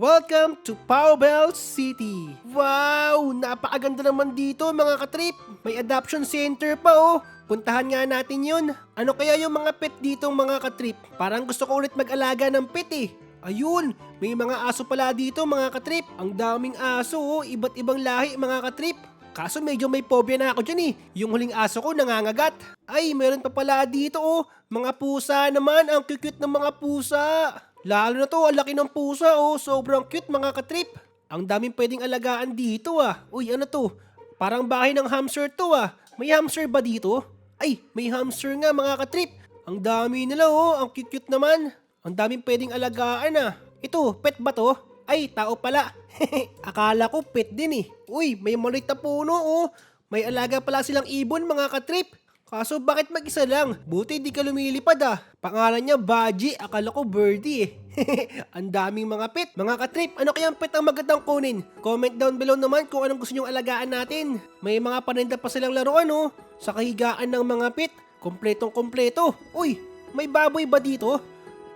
Welcome to Powbell City. Wow, napakaganda naman dito mga katrip. May adoption center pa oh. Puntahan nga natin yun. Ano kaya yung mga pet dito mga katrip? Parang gusto ko ulit mag-alaga ng pet eh. Ayun, may mga aso pala dito mga katrip. Ang daming aso oh, iba't ibang lahi mga katrip. Kaso medyo may phobia na ako dyan eh. Yung huling aso ko nangangagat. Ay, meron pa pala dito oh. Mga pusa naman, ang cute ng mga pusa. Lalo na to, ang laki ng pusa oh. Sobrang cute mga katrip. Ang daming pwedeng alagaan dito ah. Uy, ano to? Parang bahay ng hamster to ah. May hamster ba dito? Ay, may hamster nga mga katrip. Ang dami nila oh. Ang cute-cute naman. Ang daming pwedeng alagaan ah. Ito, pet ba to? Ay, tao pala. Akala ko pet din eh. Uy, may maliit na puno oh. May alaga pala silang ibon mga katrip. Kaso bakit mag-isa lang? Buti di ka lumilipad ah. Pangalan niya Baji, akala ko Birdie eh. ang daming mga pet. Mga katrip, ano kayang pet ang magandang kunin? Comment down below naman kung anong gusto nyong alagaan natin. May mga paninda pa silang laruan oh. Sa kahigaan ng mga pet. Kompletong kompleto. Uy, may baboy ba dito?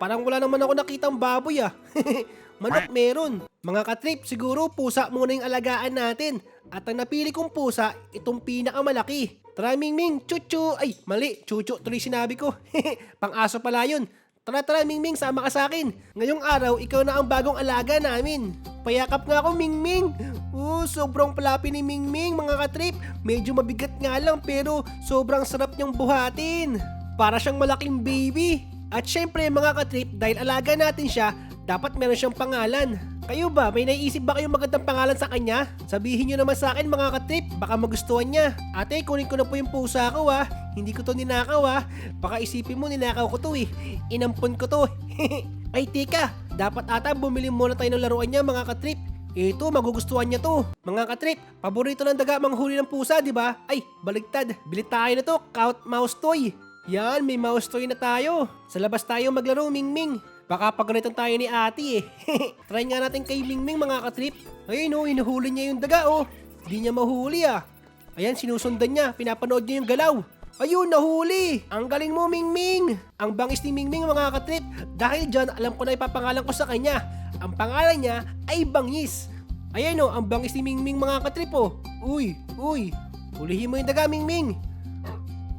Parang wala naman ako nakitang baboy ah. Manok meron. Mga katrip, siguro pusa muna yung alagaan natin. At ang napili kong pusa, itong pinakamalaki. Tara Mingming, chuchu. Ay, mali, chuchu tuloy sinabi ko. Pang-aso pala yun. Tara tara Mingming, sama ka sa akin. Ngayong araw, ikaw na ang bagong alaga namin. Payakap nga ako Mingming. Oh, sobrang palapi ni Mingming mga katrip. Medyo mabigat nga lang pero sobrang sarap niyang buhatin. Para siyang malaking baby. At syempre mga katrip, dahil alaga natin siya, dapat meron siyang pangalan. Kayo ba, may naiisip ba kayong magandang pangalan sa kanya? Sabihin nyo naman sa akin mga katrip, baka magustuhan niya. Ate, kunin ko na po yung pusa ko ha. Hindi ko to ninakaw ha. Baka isipin mo ninakaw ko to eh. Inampon ko to. Ay teka, dapat ata bumili muna tayo ng laruan niya mga katrip. Ito, magugustuhan niya to. Mga katrip, paborito ng daga manghuli ng pusa, di ba? Ay, baligtad. Bili tayo na to, Count Mouse Toy. Yan, may mouse toy na tayo. Sa labas tayo maglaro, Mingming. Baka pagalitan tayo ni ate eh. Try nga natin kay Mingming mga katrip. Ayun oh, hinuhuli niya yung daga oh. Hindi niya mahuli ah. Ayan, sinusundan niya. Pinapanood niya yung galaw. Ayun, nahuli! Ang galing mo, Mingming! Ang bangis ni Mingming mga katrip. Dahil dyan, alam ko na ipapangalan ko sa kanya. Ang pangalan niya ay Bangis. Ayan oh, ang bangis ni Mingming mga katrip oh. Uy, uy. Hulihin mo yung daga, Mingming.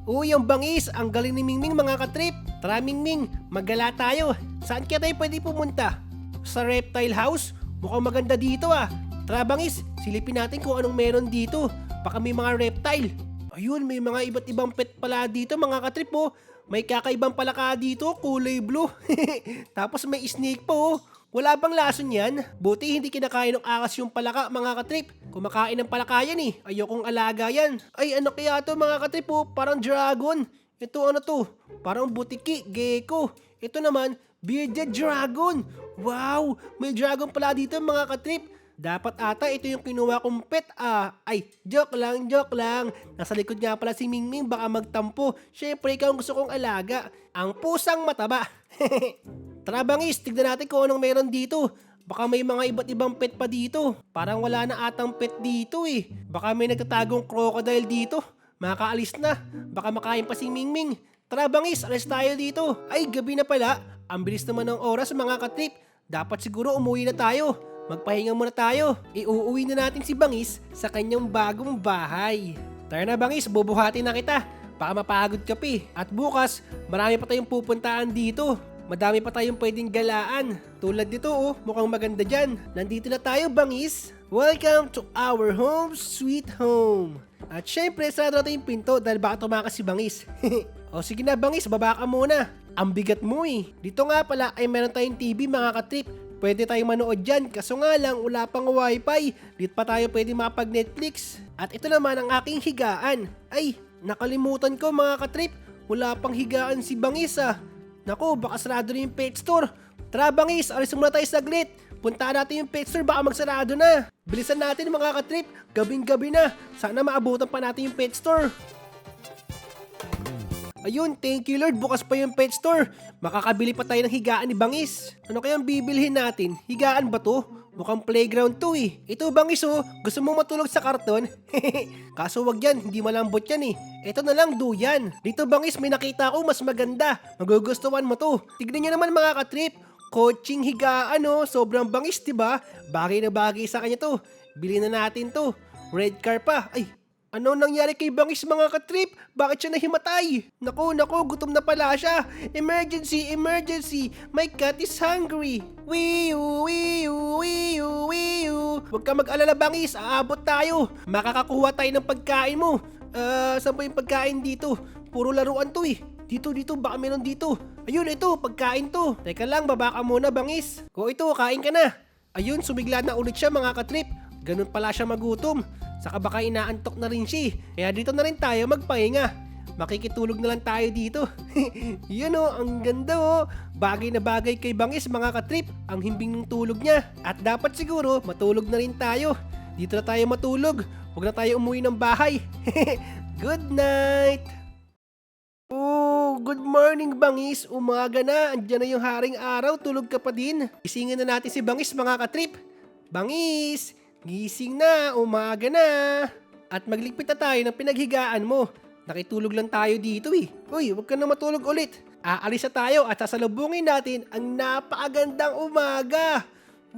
Uy, ang bangis! Ang galing ni Mingming mga katrip! Tara Mingming, maggala tayo! Saan kaya tayo pwede pumunta? Sa reptile house? Mukhang maganda dito ah! Tara bangis, silipin natin kung anong meron dito. Baka may mga reptile. Ayun, may mga iba't ibang pet pala dito mga katrip oh. May kakaibang palaka dito, kulay blue. Tapos may snake po oh. Wala bang lason yan? Buti hindi kinakain ng akas yung palaka mga katrip. Kumakain ng palaka yan eh. Ayokong alaga yan. Ay ano kaya to mga katrip oh? Parang dragon. Ito ano to? Parang butiki, gecko. Ito naman, bearded dragon. Wow! May dragon pala dito mga katrip. Dapat ata ito yung kinuha kong pet ah. Ay, joke lang, joke lang. Nasa likod nga pala si Mingming baka magtampo. Syempre ikaw ang gusto kong alaga. Ang pusang mataba. Tara bangis, tignan natin kung anong meron dito. Baka may mga iba't ibang pet pa dito. Parang wala na atang pet dito eh. Baka may nagtatagong crocodile dito. Makakaalis na. Baka makain pa si Mingming. Tara bangis, alis tayo dito. Ay, gabi na pala. Ang bilis naman ng oras mga katrip. Dapat siguro umuwi na tayo. Magpahinga muna tayo. Iuuwi na natin si Bangis sa kanyang bagong bahay. Tara na Bangis, bubuhatin na kita. Baka mapagod ka pa. At bukas, marami pa tayong pupuntaan dito. Madami pa tayong pwedeng galaan. Tulad dito oh, mukhang maganda dyan. Nandito na tayo Bangis. Welcome to our home sweet home. At syempre, sarado natin yung pinto dahil baka tumakas si Bangis. o sige na Bangis, baba ka muna. Ang bigat mo eh. Dito nga pala ay meron tayong TV mga katrip. Pwede tayong manood dyan, kaso nga lang wala pang wifi. Dito pa tayo pwede makapag Netflix. At ito naman ang aking higaan. Ay, nakalimutan ko mga katrip. Wala pang higaan si Bangis ah. Naku, baka sarado na yung pet store. Tara Bangis, alis muna tayo saglit. Puntaan natin yung pet store, baka magsarado na. Bilisan natin mga katrip, gabing-gabi na. Sana maabutan pa natin yung pet store. Ayun, thank you Lord, bukas pa yung pet store. Makakabili pa tayo ng higaan ni Bangis. Ano kayang bibilhin natin? Higaan ba to? Mukhang playground to eh. Ito Bangis oh, gusto mo matulog sa karton? Kaso wag yan, hindi malambot yan eh. Ito na lang, duyan. Dito Bangis, may nakita ko mas maganda. Magugustuhan mo to. Tignan nyo naman mga katrip. Coaching higaan, oh. Sobrang bangis, ba? Bagay na bagay sa kanya to. Bilhin na natin to. Red car pa. Ay, ano nangyari kay Bangis mga katrip? Bakit siya nahimatay? Naku, naku, gutom na pala siya. Emergency, emergency. My cat is hungry. Wiu, wiu, wiu, wiu. Huwag ka mag-alala Bangis, aabot tayo. Makakakuha tayo ng pagkain mo. Ah, saan ba yung pagkain dito? Puro laruan to eh. Dito, dito, baka meron dito. Ayun, ito, pagkain to. Teka lang, baba ka muna, Bangis. O ito, kain ka na. Ayun, sumigla na ulit siya mga katrip. Ganun pala siya magutom. Saka baka inaantok na rin siya. eh. Kaya dito na rin tayo magpahinga. Makikitulog na lang tayo dito. Yun o, ang ganda o. Bagay na bagay kay Bangis mga katrip. Ang himbing ng tulog niya. At dapat siguro matulog na rin tayo. Dito na tayo matulog. Huwag na tayo umuwi ng bahay. Good night! Oh, good morning Bangis. Umaga na. Andiyan na yung haring araw. Tulog ka pa din. Isingin na natin si Bangis mga katrip. Bangis, gising na. Umaga na. At magligpit na tayo ng pinaghigaan mo. Nakitulog lang tayo dito eh. Uy, huwag ka na matulog ulit. Aalis na tayo at sasalubungin natin ang napakagandang umaga.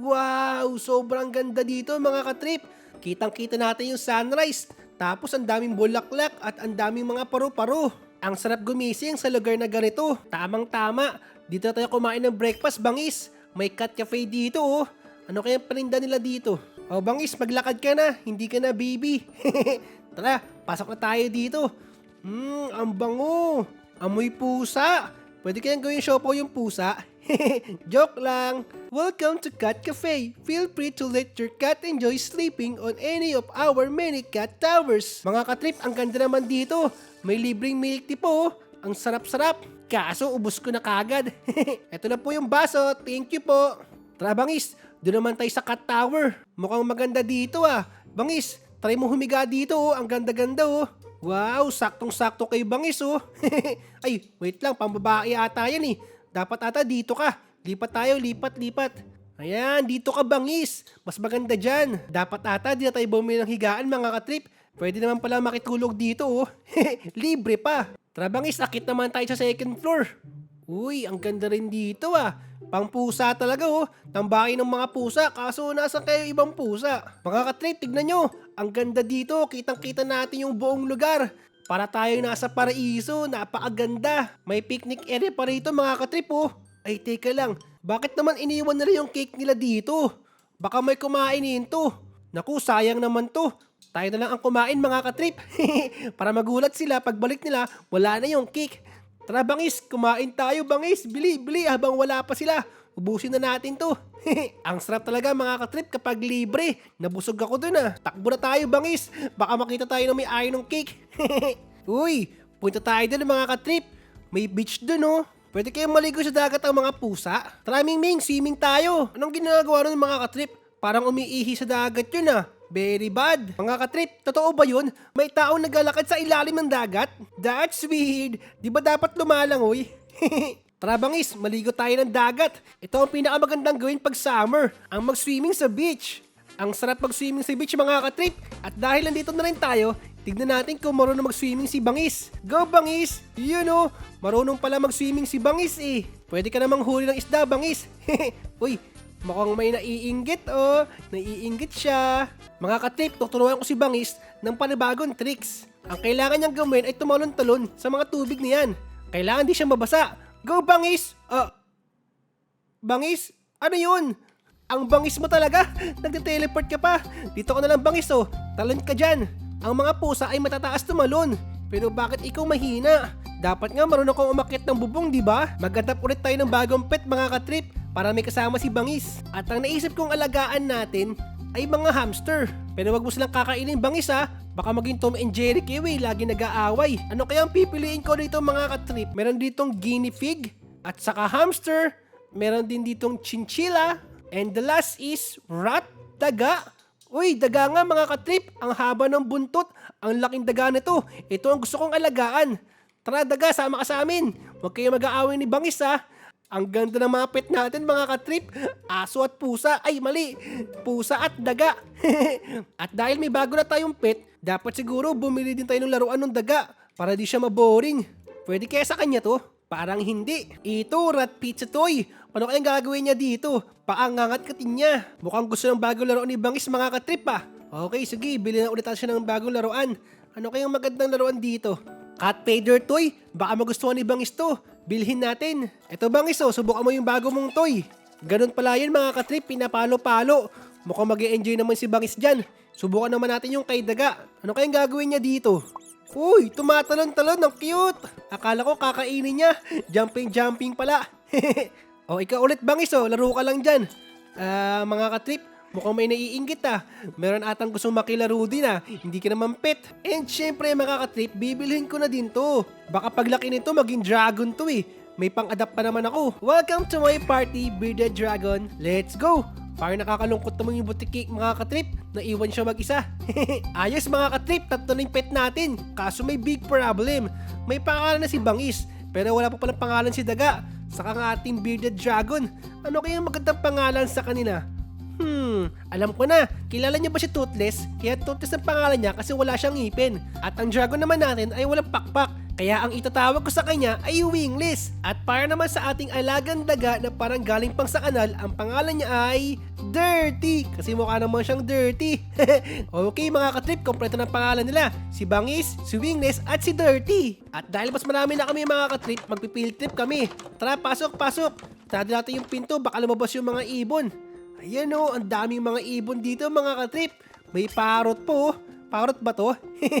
Wow, sobrang ganda dito mga katrip. Kitang kita natin yung sunrise. Tapos ang daming bulaklak at ang daming mga paru-paro. Ang sarap gumising sa lugar na ganito. Tamang tama. Dito tayo kumain ng breakfast, bangis. May cat cafe dito oh. Ano kaya paninda nila dito? Oh, bangis, maglakad ka na. Hindi ka na baby. Tara, pasok na tayo dito. Hmm, ang bango. Amoy pusa. Pwede kayang gawin siopaw yung pusa. Joke lang. Welcome to Cat Cafe. Feel free to let your cat enjoy sleeping on any of our many cat towers. Mga katrip, ang ganda naman dito. May libreng milk tea po. Ang sarap-sarap. Kaso, ubos ko na kagad. Ito na po yung baso. Thank you po. Tara, Bangis. Doon naman tayo sa cat tower. Mukhang maganda dito ah. Bangis, try mo humiga dito oh. Ang ganda-ganda oh. Wow, saktong-sakto kay Bangis oh. Ay, wait lang, pambabae ata yan eh. Dapat ata dito ka. Lipat tayo, lipat, lipat. Ayan, dito ka Bangis. Mas maganda dyan. Dapat ata di na tayo bumili ng higaan mga katrip. Pwede naman pala makitulog dito oh. Libre pa. Tara Bangis, akit naman tayo sa second floor. Uy, ang ganda rin dito ah. Pang pusa talaga oh. Tambakin ng mga pusa kaso nasa kayo ibang pusa. Mga katrip, tignan nyo. Ang ganda dito. Kitang-kita natin yung buong lugar. Para tayo nasa paraiso. Napakaganda. May picnic area pa rito mga katrip oh. Ay, teka lang. Bakit naman iniwan nila yung cake nila dito? Baka may kumainin to. Naku, sayang naman to. Tayo na lang ang kumain mga katrip. Para magulat sila pagbalik nila, wala na yung cake. Tara bangis, kumain tayo bangis. Bili, bili habang wala pa sila. Ubusin na natin to. Ang sarap talaga mga katrip kapag libre. Nabusog ako dun ah. Takbo na tayo bangis. Baka makita tayo na may ayaw ng cake. Uy, punta tayo dun mga katrip. May beach dun oh. Pwede kayong maligo sa dagat ang mga pusa. Tara Ming Ming, swimming tayo. Anong ginagawa nun mga katrip? Parang umiihi sa dagat yun ah. Very bad. Mga katrip, totoo ba yun? May taong naglalakad sa ilalim ng dagat? That's weird. Di ba dapat lumalangoy? Tara bangis, maligo tayo ng dagat. Ito ang pinakamagandang gawin pag summer, ang mag-swimming sa beach. Ang sarap mag-swimming sa beach mga katrip. At dahil nandito na rin tayo, tignan natin kung marunong mag-swimming si Bangis. Go Bangis! You know, marunong pala mag-swimming si Bangis eh. Pwede ka namang huli ng isda Bangis. Uy, mukhang may naiinggit oh. Naiinggit siya. Mga katrip, tuturuan ko si Bangis ng panibagong tricks. Ang kailangan niyang gawin ay tumalon-talon sa mga tubig niyan. Kailangan di siya mabasa. Go Bangis! Ah, Bangis? Ano yun? Ang bangis mo talaga. Nagte-teleport ka pa. Dito ka na lang bangis oh. Talon ka dyan. Ang mga pusa ay matataas tumalon. Pero bakit ikaw mahina? Dapat nga marunong kang umakyat ng bubong, di ba? Maghanap ulit tayo ng bagong pet mga katrip para may kasama si Bangis. At ang naisip kong alagaan natin ay mga hamster. Pero wag mo silang kakainin bangis ha. Baka maging Tom and Jerry kayo eh, lagi nag-aaway. Ano kaya ang pipiliin ko dito mga katrip? Meron ditong guinea pig at saka hamster. Meron din ditong chinchilla. And the last is rat, daga. Uy, daga nga mga katrip. Ang haba ng buntot. Ang laking daga nito. Ito ang gusto kong alagaan. Tara daga, sama ka sa amin. Huwag kayo mag-aaway ni Bangis ha. Ang ganda ng mga pet natin mga katrip. Aso at pusa. Ay mali. Pusa at daga. at dahil may bago na tayong pet, dapat siguro bumili din tayo ng laruan ng daga para di siya maboring. Pwede kaya sa kanya to? Parang hindi. Ito, rat pizza toy. Ano kayang gagawin niya dito? Paangangat katin niya. Mukhang gusto ng bagong laro ni Bangis mga katrip ah. Okay, sige, bilhin na ulit siya ng bagong laruan. Ano kayang magandang laruan dito? Cat Fader Toy, baka magustuhan ni Bangis to. Bilhin natin. Ito Bangis oh, subukan mo yung bago mong toy. Ganun pala yun mga katrip, pinapalo-palo. Mukhang mag enjoy naman si Bangis dyan. Subukan naman natin yung kay Daga. Ano kayang gagawin niya dito? Uy, tumatalon-talon, ang cute. Akala ko kakainin niya. Jumping-jumping pala. o, ikaw ulit bangis oh, laro ka lang dyan. Ah, mga katrip, mukhang may naiinggit ah. Meron atang gustong makilaro din ah. Hindi ka naman pet. And syempre mga katrip, bibilhin ko na din to. Baka paglaki nito maging dragon to eh. May pang-adapt pa naman ako. Welcome to my party, Bearded Dragon. Let's go! Parang nakakalungkot naman yung butikik mga katrip. Naiwan siya mag-isa. Ayos mga katrip, tatlo na yung pet natin. Kaso may big problem. May pangalan na si Bangis, pero wala pa palang pangalan si Daga. Saka ang ating bearded dragon. Ano kaya magandang pangalan sa kanila? Hmm, alam ko na. Kilala niyo ba si Toothless? Kaya Toothless ang pangalan niya kasi wala siyang ngipin. At ang dragon naman natin ay walang pakpak. Kaya ang itatawag ko sa kanya ay Wingless. At para naman sa ating alagang daga na parang galing pang sa kanal, ang pangalan niya ay Dirty. Kasi mukha naman siyang dirty. okay mga katrip, kompleto ng pangalan nila. Si Bangis, si Wingless at si Dirty. At dahil mas marami na kami mga katrip, magpipill trip kami. Tara, pasok, pasok. Tara natin yung pinto, baka lumabas yung mga ibon. Ayan o, ang daming mga ibon dito mga katrip. May parrot po. oh. Parrot ba to?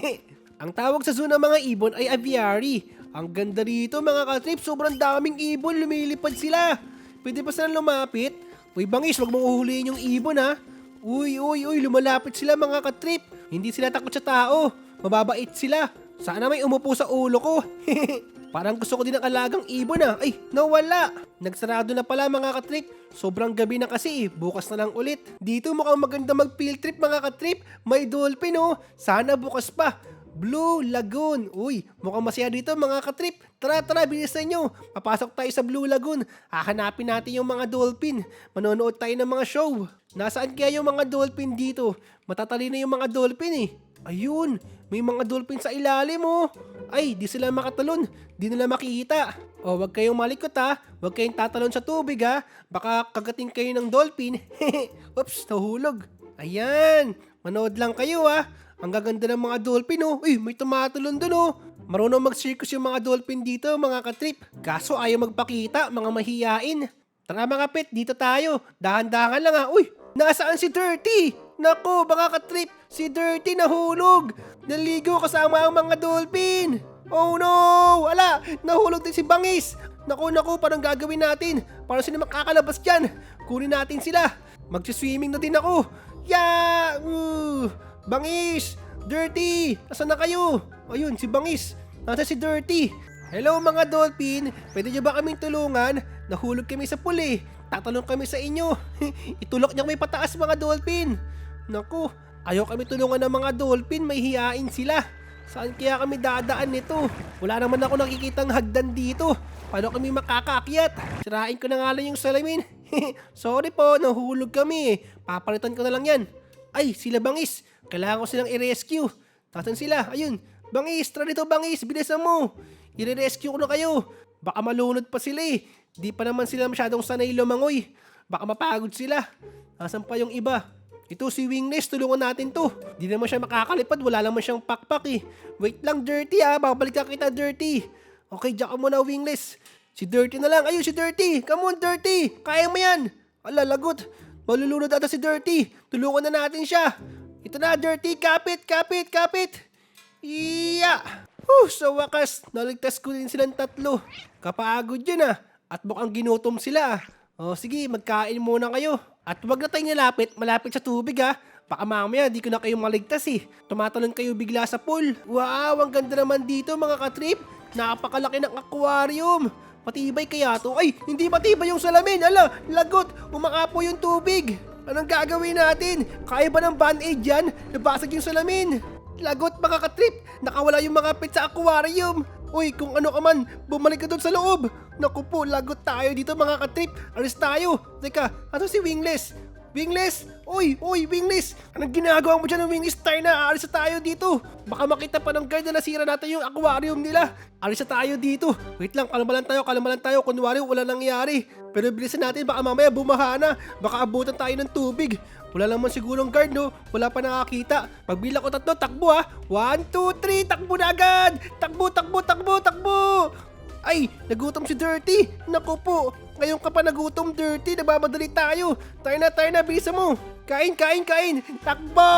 ang tawag sa zoo ng mga ibon ay aviary. Ang ganda rito mga katrip, sobrang daming ibon, lumilipad sila. Pwede pa silang lumapit? Uy bangis, wag mong uhulihin yung ibon ha. Uy, uy, uy, lumalapit sila mga katrip. Hindi sila takot sa tao. Mababait sila. Sana may umupo sa ulo ko. Parang gusto ko din ng alagang ibon ah. Ay, nawala. Nagsarado na pala mga katrip. Sobrang gabi na kasi eh. Bukas na lang ulit. Dito mukhang maganda mag field trip mga katrip. May dolphin oh. Sana bukas pa. Blue Lagoon. Uy, mukhang masaya dito mga katrip. Tara, tara, bilisan nyo. Papasok tayo sa Blue Lagoon. Hahanapin natin yung mga dolphin. Manonood tayo ng mga show. Nasaan kaya yung mga dolphin dito? Matatalino yung mga dolphin eh. Ayun, may mga dolphin sa ilalim oh. Ay, di sila makatalon. Di nila makikita. O, wag kayong malikot ha. Wag kayong tatalon sa tubig ha. Baka kagating kayo ng dolphin. Oops, nahulog. Ayan, manood lang kayo ha. Ang gaganda ng mga dolphin oh. Uy, may tumatalon dun oh. Marunong mag-circus yung mga dolphin dito, mga katrip. Kaso ayaw magpakita, mga mahiyain. Tara mga pet, dito tayo. Dahan-dahan lang ha. Uy, nasaan si Dirty? Nako, baka katrip, si Dirty nahulog. Naligo kasama ang mga dolphin. Oh no! Ala, nahulog din si Bangis. Naku, naku, parang gagawin natin? Paano sila makakalabas dyan? Kunin natin sila. Magsiswimming na din ako. Yeah! Uh, Bangis! Dirty! Nasaan na kayo? Ayun, si Bangis. Nasa si Dirty. Hello mga dolphin, pwede nyo ba kaming tulungan? Nahulog kami sa puli. Tatalong kami sa inyo. Itulok niyo kami pataas mga dolphin. Naku, ayaw kami tulungan ng mga dolphin, may hiyain sila. Saan kaya kami dadaan nito? Wala naman ako nakikitang hagdan dito. Paano kami makakaakyat? Sirain ko na nga lang yung salamin. Sorry po, nahulog kami. Papalitan ko na lang yan. Ay, sila bangis. Kailangan ko silang i-rescue. Tasan sila? Ayun. Bangis, tara dito bangis. Bilisan mo. I-rescue ko na kayo. Baka malunod pa sila eh. Di pa naman sila masyadong sanay lumangoy. Baka mapagod sila. Nasaan pa yung iba? Ito si Wingless, tulungan natin to. Di naman siya makakalipad, wala naman siyang pakpak eh. Wait lang, Dirty ah, babalik ka kita, Dirty. Okay, diyan ka muna, Wingless. Si Dirty na lang. Ayun, si Dirty. Come on, Dirty. Kaya mo yan. Ala, lagot. Malulunod ata si Dirty. Tulungan na natin siya. Ito na, Dirty. Kapit, kapit, kapit. Iya! Huh, sa wakas, naligtas ko din silang tatlo. Kapagod yun ah. At mukhang ginutom sila ah. O sige, magkain muna kayo. At wag na tayong nalapit, malapit sa tubig ah. Baka mamaya di ko na kayo maligtas eh. Tumatalon kayo bigla sa pool. Wow, ang ganda naman dito mga katrip. Napakalaki ng aquarium. Matibay kaya to? Ay, hindi matibay yung salamin. Ala, lagot. Umakapo yung tubig. Anong gagawin natin? Kaya ba ng band-aid yan? Nabasag yung salamin. Lagot mga katrip. Nakawala yung mga pet sa aquarium. Uy, kung ano ka man, bumalik ka doon sa loob. Naku po, lagot tayo dito mga katrip. Alis tayo. Teka, ano si Wingless? Wingless! Uy, uy, Wingless! Anong ginagawa mo dyan ng Wingless? Tayo na, alis na tayo dito. Baka makita pa ng guard na nasira natin yung aquarium nila. Alis na tayo dito. Wait lang, kalma lang tayo, kalma lang tayo. Kunwari, wala nangyari. Pero bilisan natin, baka mamaya bumaha na. Baka abutan tayo ng tubig. Wala naman sigurong guard, no? Wala pa nakakita. Pagbilang ko tatlo, takbo ha. One, two, three, takbo na agad! Takbo, takbo, takbo, takbo! Ay, nagutom si Dirty. Naku po, ngayon ka pa nagutom, Dirty. Nabamadali tayo. Tayo na, tayo na, bilisan mo. Kain, kain, kain. Takbo!